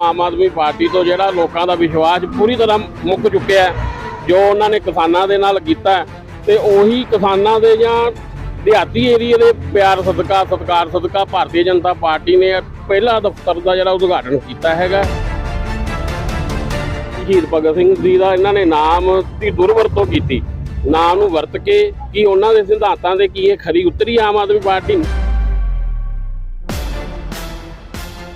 Aam Aadmi party ਤੋਂ ਜਿਹੜਾ ਲੋਕਾਂ ਦਾ ਵਿਸ਼ਵਾਸ ਪੂਰੀ ਤਰ੍ਹਾਂ ਮੁੱਕ ਚੁੱਕਿਆ ਹੈ, ਜੋ ਉਹਨਾਂ ਨੇ ਕਿਸਾਨਾਂ ਦੇ ਨਾਲ ਕੀਤਾ ਤੇ ਉਹੀ ਕਿਸਾਨਾਂ ਦੇ ਜਾਂ ਦਿਹਾਤੀ ਏਰੀਏ ਦੇ ਪਿਆਰ ਸਦਕਾ, ਸਤਿਕਾਰ ਸਦਕਾ ਭਾਰਤੀ ਜਨਤਾ ਪਾਰਟੀ ਨੇ ਪਹਿਲਾ ਦਫ਼ਤਰ ਦਾ ਜਿਹੜਾ ਉਦਘਾਟਨ ਕੀਤਾ ਹੈਗਾ। ਸ਼ਹੀਦ ਭਗਤ ਸਿੰਘ ਜੀ ਦਾ ਇਹਨਾਂ ਨੇ ਨਾਮ ਦੀ ਦੁਰਵਰਤੋਂ ਕੀਤੀ। ਨਾਮ ਨੂੰ ਵਰਤ ਕੇ ਕੀ ਉਹਨਾਂ ਦੇ ਸਿਧਾਂਤਾਂ ਦੇ ਕੀ ਇਹ ਖਰੀ ਉਤਰੀ ਆਮ ਆਦਮੀ ਪਾਰਟੀ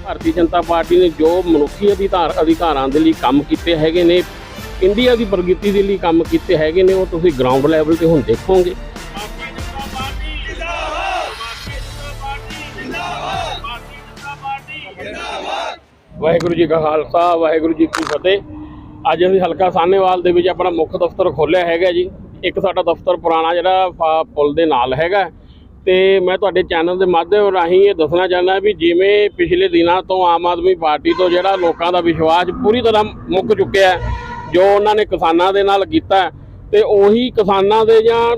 ਭਾਰਤੀ ਜਨਤਾ ਪਾਰਟੀ ਨੇ ਜੋ ਮਨੁੱਖੀ ਅਧਿਕਾਰ ਅਧਿਕਾਰਾਂ ਦੇ ਲਈ ਕੰਮ ਕੀਤੇ ਹੈਗੇ ਨੇ ਇੰਡੀਆ ਦੀ ਪ੍ਰਗਤੀ ਦੇ ਲਈ ਕੰਮ ਕੀਤੇ ਹੈਗੇ ਨੇ ਉਹ ਤੁਸੀਂ ਗਰਾਊਂਡ ਲੈਵਲ ਤੇ ਹੁਣ ਦੇਖੋਗੇ। ਵਾਹਿਗੁਰੂ ਜੀ ਕਾ ਖਾਲਸਾ ਵਾਹਿਗੁਰੂ ਜੀ ਕੀ ਫਤਿਹ। ਅੱਜ ਅਸੀਂ ਹਲਕਾ ਸਾਹਨੇਵਾਲ ਦੇ ਵਿੱਚ ਆਪਣਾ ਮੁੱਖ ਦਫ਼ਤਰ ਖੋਲ੍ਹਿਆ ਹੈਗਾ ਜੀ। ਇੱਕ ਸਾਡਾ ਦਫ਼ਤਰ ਪੁਰਾਣਾ ਜਿਹੜਾ ਪੁਲ ਦੇ ਨਾਲ ਹੈਗਾ। ਤੇ ਮੈਂ ਤੁਹਾਡੇ ਚੈਨਲ ਦੇ ਮਾਧਿਅਮ ਰਾਹੀਂ ਇਹ ਦੱਸਣਾ ਚਾਹੁੰਦਾ ਵੀ ਜਿਵੇਂ ਪਿਛਲੇ ਦਿਨਾਂ ਤੋਂ ਆਮ ਆਦਮੀ ਪਾਰਟੀ ਤੋਂ ਜਿਹੜਾ ਲੋਕਾਂ ਦਾ ਵਿਸ਼ਵਾਸ ਪੂਰੀ ਤਰ੍ਹਾਂ ਮੁੱਕ ਚੁੱਕਿਆ ਜੋ ਉਹਨਾਂ ਨੇ ਕਿਸਾਨਾਂ ਦੇ ਨਾਲ ਕੀਤਾ ਹੈ, ਤੇ ਉਹੀ ਕਿਸਾਨਾਂ ਦੇ ਜਾਂ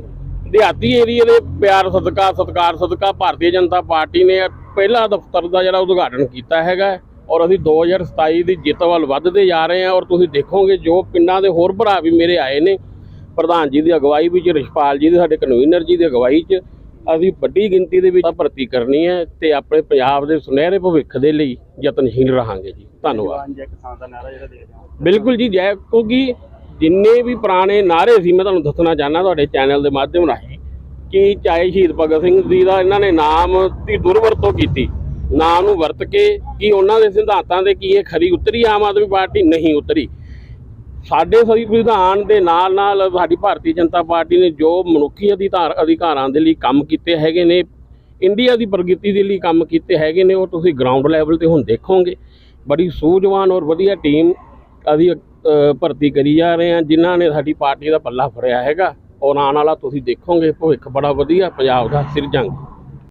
ਦਿਹਾਤੀ ਏਰੀਏ ਦੇ ਪਿਆਰ ਸਦਕਾ ਸਤਿਕਾਰ ਸਦਕਾ ਭਾਰਤੀ ਜਨਤਾ ਪਾਰਟੀ ਨੇ ਪਹਿਲਾ ਦਫ਼ਤਰ ਦਾ ਜਿਹੜਾ ਉਦਘਾਟਨ ਕੀਤਾ ਹੈਗਾ ਔਰ ਅਸੀਂ 2027 ਦੀ ਜਿੱਤ ਵੱਲ ਵੱਧਦੇ ਜਾ ਰਹੇ ਹਾਂ ਔਰ ਤੁਸੀਂ ਦੇਖੋਗੇ ਜੋ ਪਿੰਡਾਂ ਦੇ ਹੋਰ ਭਰਾ ਵੀ ਮੇਰੇ ਆਏ ਨੇ ਪ੍ਰਧਾਨ ਜੀ ਦੀ ਅਗਵਾਈ ਵਿੱਚ ਰਿਸ਼ਪਾਲ ਜੀ ਦੇ ਸਾਡੇ ਕਨਵੀਨਰ ਜੀ ਦੀ ਅਗਵਾਈ 'ਚ ਅਸੀਂ ਵੱਡੀ ਗਿਣਤੀ ਦੇ ਵਿੱਚ ਭਰਤੀ ਕਰਨੀ ਹੈ ਤੇ ਆਪਣੇ ਪੰਜਾਬ ਦੇ ਸੁਨਹਿਰੇ ਭਵਿੱਖ ਦੇ ਲਈ ਯਤਨਸ਼ੀਲ ਰਹਾਂਗੇ ਜੀ। ਧੰਨਵਾਦ। ਬਿਲਕੁਲ ਜੀ ਜੈ ਕਿਉਂਕਿ ਜਿੰਨੇ ਵੀ ਪੁਰਾਣੇ ਨਾਰੇ ਸੀ ਮੈਂ ਤੁਹਾਨੂੰ ਦੱਸਣਾ ਚਾਹੁੰਦਾ ਤੁਹਾਡੇ ਚੈਨਲ ਦੇ ਮਾਧਿਅਮ ਰਾਹੀਂ ਕਿ ਚਾਹੇ ਸ਼ਹੀਦ ਭਗਤ ਸਿੰਘ ਜੀ ਦਾ ਇਹਨਾਂ ਨੇ ਨਾਮ ਦੀ ਦੁਰਵਰਤੋਂ ਕੀਤੀ ਨਾਮ ਨੂੰ ਵਰਤ ਕੇ ਕਿ ਉਹਨਾਂ ਦੇ ਸਿਧਾਂਤਾਂ ਦੇ ਕੀ ਇਹ ਖਰੀ ਉਤਰੀ ਆਮ ਆਦਮੀ ਪਾਰਟੀ ਨਹੀਂ ਉਤਰੀ। ਸਾਡੇ ਸੰਵਿਧਾਨ ਦੇ ਨਾਲ ਨਾਲ ਸਾਡੀ ਭਾਰਤੀ ਜਨਤਾ ਪਾਰਟੀ ਨੇ ਜੋ ਮਨੁੱਖੀ ਅਧਿਕਾਰ ਅਧਿਕਾਰਾਂ ਦੇ ਲਈ ਕੰਮ ਕੀਤੇ ਹੈਗੇ ਨੇ, ਇੰਡੀਆ ਦੀ ਪ੍ਰਗਤੀ ਦੇ ਲਈ ਕੰਮ ਕੀਤੇ ਹੈਗੇ ਨੇ, ਉਹ ਤੁਸੀਂ ਗਰਾਊਂਡ ਲੈਵਲ ਤੇ ਹੁਣ ਦੇਖੋਗੇ। ਬੜੀ ਸੂਝਵਾਨ ਔਰ ਵਧੀਆ ਟੀਮ ਅਸੀਂ ਭਰਤੀ ਕਰੀ ਜਾ ਰਹੇ ਹਾਂ, ਜਿਨ੍ਹਾਂ ਨੇ ਸਾਡੀ ਪਾਰਟੀ ਦਾ ਪੱਲਾ ਫੜਿਆ ਹੈਗਾ। ਔਰ ਆਉਣ ਵਾਲਾ ਤੁਸੀਂ ਦੇਖੋਗੇ, ਭਵਿੱਖ ਬੜਾ ਵਧੀਆ, ਪੰਜਾਬ ਦਾ ਸਿਰਜਾਂਗੇ।